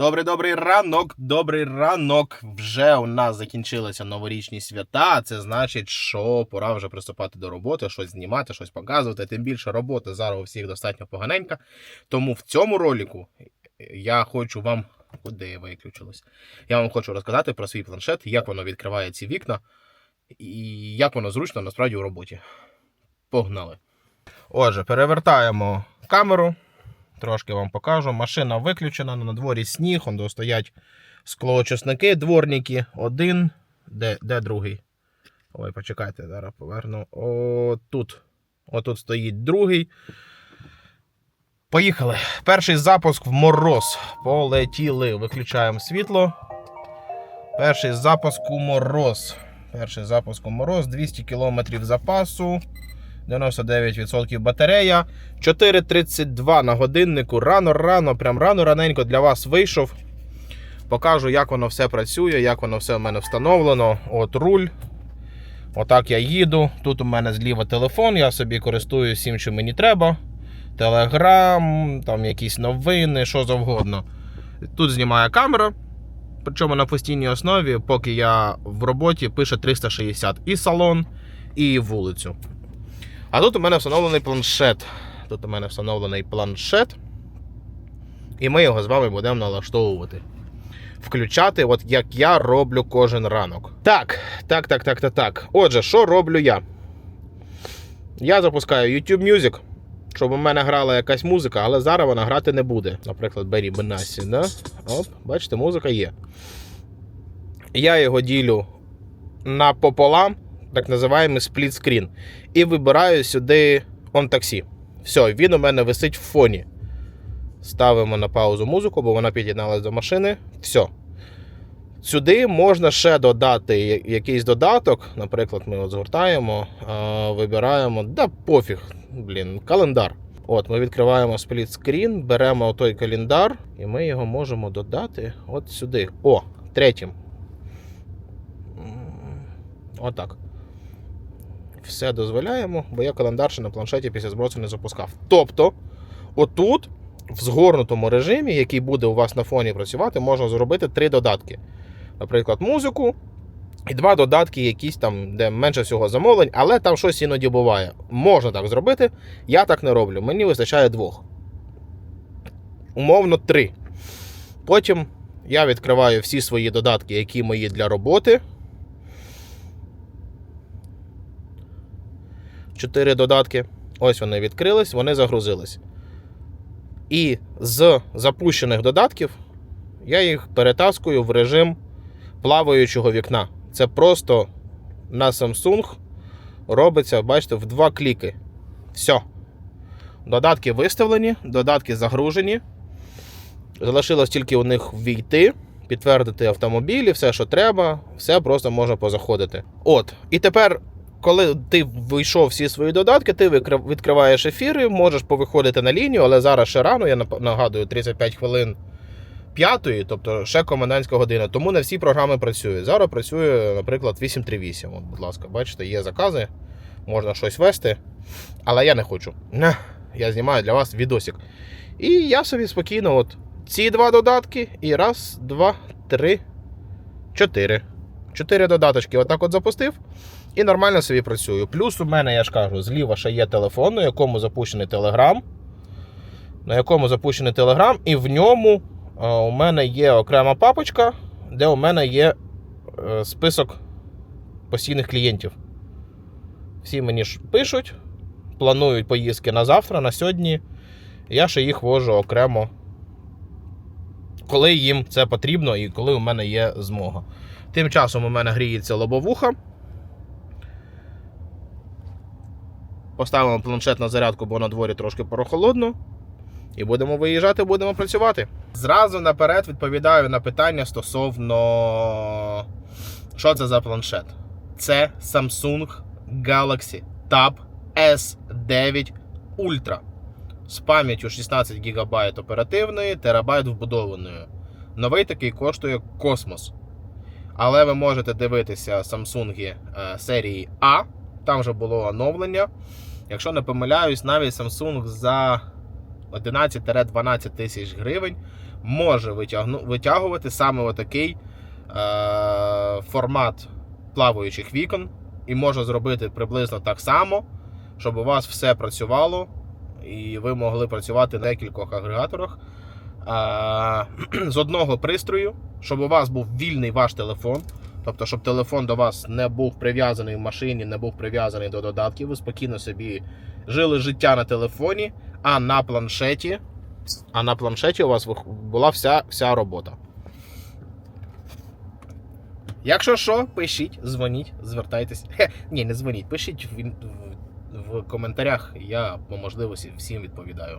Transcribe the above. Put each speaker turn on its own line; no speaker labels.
Добрий добрий ранок, добрий ранок. Вже у нас закінчилися новорічні свята. Це значить, що пора вже приступати до роботи, щось знімати, щось показувати. Тим більше роботи зараз у всіх достатньо поганенька. Тому в цьому ролику я хочу вам. Куди виключилось? Я вам хочу розказати про свій планшет, як воно відкриває ці вікна і як воно зручно насправді у роботі. Погнали. Отже, перевертаємо камеру. Трошки вам покажу. Машина виключена, на дворі сніг, он стоять склоочисники, дворники. Один. Де, де другий? Ой, почекайте, зараз поверну. Отут. Отут стоїть другий. Поїхали. Перший запуск в мороз. Полетіли. Виключаємо світло. Перший запуск у мороз. Перший запуск у мороз. 200 км запасу. 99% батарея. 4.32 на годиннику. Рано-рано, прям рано-раненько для вас вийшов. Покажу, як воно все працює, як воно все в мене встановлено. От руль. Отак я їду. Тут у мене зліва телефон, я собі користуюсь всім, що мені треба. Телеграм, там якісь новини, що завгодно. Тут знімає камера. Причому на постійній основі, поки я в роботі, пише 360 і салон, і вулицю. А тут у мене встановлений планшет. Тут у мене встановлений планшет. І ми його з вами будемо налаштовувати. Включати, от як я роблю кожен ранок. Так, так, так, так, так, так. Отже, що роблю я? Я запускаю YouTube Music, щоб у мене грала якась музика, але зараз вона грати не буде. Наприклад, Бері Бенасі, да? Оп, бачите, музика є. Я його ділю напополам, так називаємо сплітскрін. І вибираю сюди он таксі. Все, він у мене висить в фоні. Ставимо на паузу музику, бо вона під'єдналась до машини. Все. Сюди можна ще додати якийсь додаток. Наприклад, ми от згортаємо, вибираємо. Да, пофіг, блін, календар. От, ми відкриваємо сплітскрін, беремо той календар, і ми його можемо додати от сюди. О, третім. Отак. Все дозволяємо, бо я календар ще на планшеті після збросу не запускав. Тобто, отут, в згорнутому режимі, який буде у вас на фоні працювати, можна зробити три додатки. Наприклад, музику і два додатки, якісь там, де менше всього замовлень, але там щось іноді буває. Можна так зробити. Я так не роблю. Мені вистачає двох. Умовно, три. Потім я відкриваю всі свої додатки, які мої для роботи. Чотири додатки. Ось вони відкрились, вони загрузились. І з запущених додатків я їх перетаскую в режим плаваючого вікна. Це просто на Samsung робиться, бачите, в два кліки. Все. Додатки виставлені, додатки загружені. Залишилось тільки у них ввійти, підтвердити автомобілі, все, що треба, все просто можна позаходити. От. І тепер коли ти вийшов всі свої додатки, ти відкриваєш ефіри, можеш повиходити на лінію, але зараз ще рано, я нагадую, 35 хвилин п'ятої, тобто ще комендантська година. Тому не всі програми працюють. Зараз працює, наприклад, 838. От, будь ласка, бачите, є закази, можна щось вести, але я не хочу. Я знімаю для вас відосик. І я собі спокійно, от ці два додатки, і раз, два, три, чотири. Чотири додаточки отак от запустив. І нормально собі працюю. Плюс у мене, я ж кажу, зліва ще є телефон, на якому запущений Telegram. На якому запущений Telegram, і в ньому е, у мене є окрема папочка, де у мене є е, список постійних клієнтів. Всі мені ж пишуть, планують поїздки на завтра, на сьогодні. Я ще їх вожу окремо, коли їм це потрібно і коли у мене є змога. Тим часом у мене гріється лобовуха. Поставимо планшет на зарядку, бо на дворі трошки прохолодно. І будемо виїжджати, будемо працювати. Зразу наперед відповідаю на питання стосовно що це за планшет. Це Samsung Galaxy Tab S9 Ultra з пам'яттю 16 ГБ оперативної, терабайт вбудованою. Новий такий коштує космос. Але ви можете дивитися Samsung е, серії А. Там вже було оновлення. Якщо не помиляюсь, навіть Samsung за 11-12 тисяч гривень може витягувати саме отакий е, формат плаваючих вікон, і може зробити приблизно так само, щоб у вас все працювало, і ви могли працювати на декількох агрегаторах е, з одного пристрою, щоб у вас був вільний ваш телефон. Тобто, щоб телефон до вас не був прив'язаний в машині, не був прив'язаний до додатків, ви спокійно собі жили життя на телефоні, а на планшеті. А на планшеті у вас була вся, вся робота. Якщо що, пишіть, дзвоніть, звертайтесь. Хе, ні, не дзвоніть, пишіть в, в, в коментарях, я по можливості всім відповідаю.